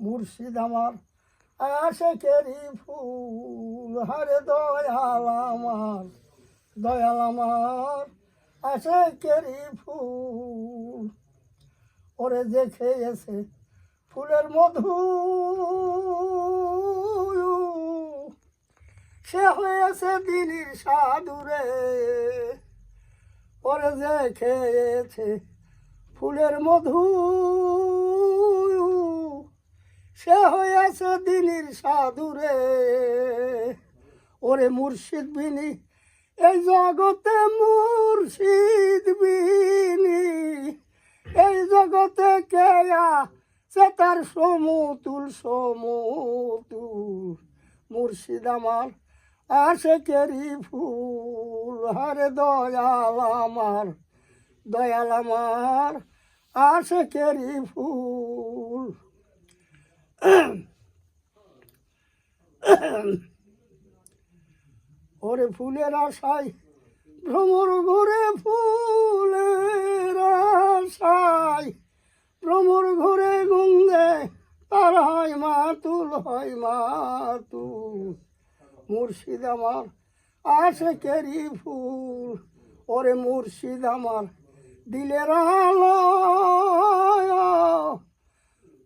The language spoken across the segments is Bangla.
মুর্শিদ আমার আশেকেরি ফুল, হরে দয়াল আমার দয়াল আমার আশেকেরি ফুল। ওরে যে খেয়েছে ফুলের মধু, সে হয়েছে দিনীর সাধুরে। ওরে যে খেয়েছে ফুলের মধু সে হয়েছে দিনীর সাধুরে। ওরে মুর্শিদ বিনি, এই জগতে মুর্শিদ বিনি। এই জগতে কেয়া সে তার সমতুল সমতুল? মুর্শিদ আমার আশেকেরি ফুল। হরে দয়াল আমার দয়াল আমার আশেকেরি ফুল। ওরে ফুলের আশায় ভ্রমর ঘুরে ফুলের আশায় ভ্রমর ঘুরে গুঙ্গে, তার হয় মাতুল হয় মাতুল। মুর্শিদ আমার, আসে কেরি ফুল। ওরে মুর্শিদ আমার, দিলের আলো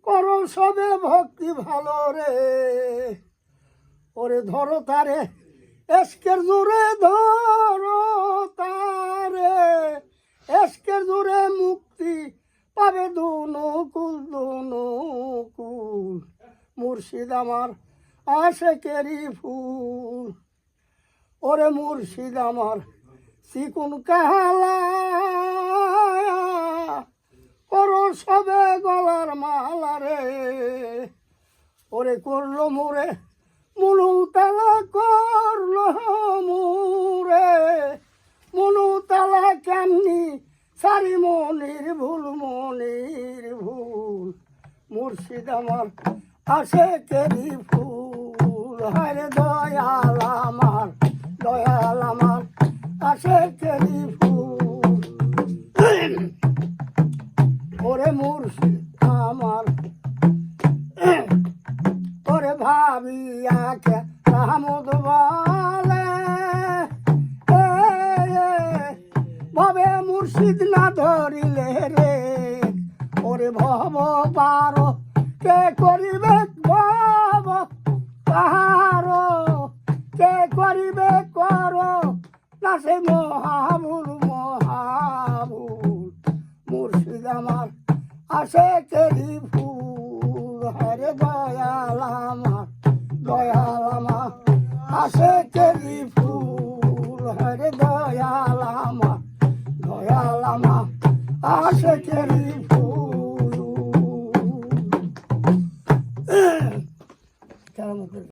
করো সবে ভক্তি ভালো রে। ওরে ধরো তারে, এসকের জোরে ধরো তারে। এসকের জোরে মুক্তি পাবে দুনুকুল দুনুকুল। মুর্শিদ আমার আশেকেরি ফুল। ওরে মুর্শিদ আমার চিকুন কাহালা। করো সবে গলার মালা রে। ওরে করল মোরে মনু তালা করল মোরে। মনু তালা কেমনি? সারি মনির ভুল মনির ভুল। মুর্শিদ আমার আসে কেরি ফুল। হরে দয়াল আমার দয়াল আমার আসে কেরি ফুল। ওরে মুর্শিদ আমার ওরে ভাবিয়াকে রাহমদ বলে ভবে মুর্শিদ না ধরিলে রে। ওরে ভব পার, কে করিবে ভব পাহাড় কে করিবে কর? না সে মহাবুল মহাবুল মুর্শিদ আমার আসে কেরি আসে কেরি ফুল হরে দয়াল আমার দয়াল আমার আসে কেরি ফুল